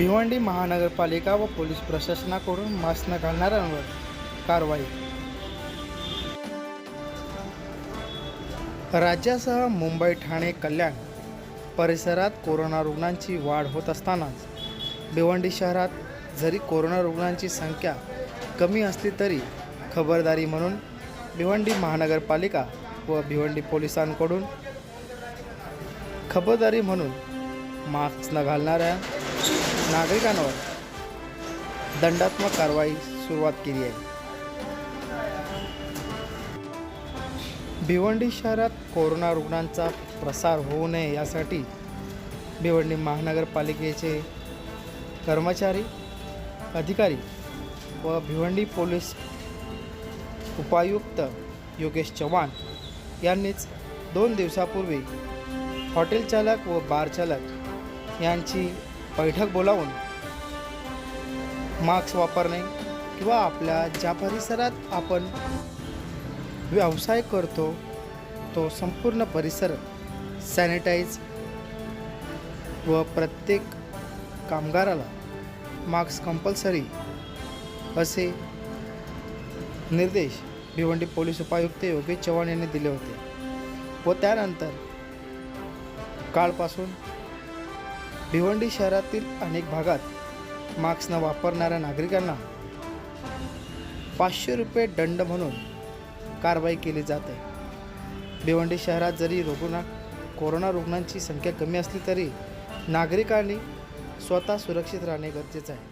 भिवंडी महानगरपालिका व पोलीस प्रशासनाकडून मास्क न घालणाऱ्यांवर कारवाई. राज्यासह मुंबई ठाणे कल्याण परिसरात कोरोना रुग्णांची वाढ होत असतानाच भिवंडी शहरात जरी कोरोना रुग्णांची संख्या कमी असली तरी खबरदारी म्हणून भिवंडी महानगरपालिका व भिवंडी पोलिसांकडून खबरदारी म्हणून मास्क न घालणाऱ्या नागरिकांवर दंडात्मक कारवाई सुरुवात केली आहे. भिवंडी शहरात कोरोना रुग्णांचा प्रसार होऊ नये यासाठी भिवंडी महानगरपालिकेचे कर्मचारी अधिकारी व भिवंडी पोलीस उपायुक्त योगेश चव्हाण यांनीच दोन दिवसापूर्वी हॉटेल चालक व बार चालक यांची बैठक बोलावून मास्क वापरणे किंवा आपल्या ज्या परिसरात आपण व्यवसाय करतो तो संपूर्ण परिसर सॅनिटाईज व प्रत्येक कामगाराला मास्क कंपल्सरी असे निर्देश भिवंडी पोलीस उपायुक्त योगेश चव्हाण यांनी दिले होते व त्यानंतर कालपासून भिवंडी शहरातील अनेक भागात मास्क न वापरणाऱ्या नागरिकांना पाचशे रुपये दंड म्हणून कारवाई केली जात आहे. भिवंडी शहरात जरी रुग्ण कोरोना रुग्णांची संख्या कमी असली तरी नागरिकांनी स्वतः सुरक्षित राहणे गरजेचं आहे.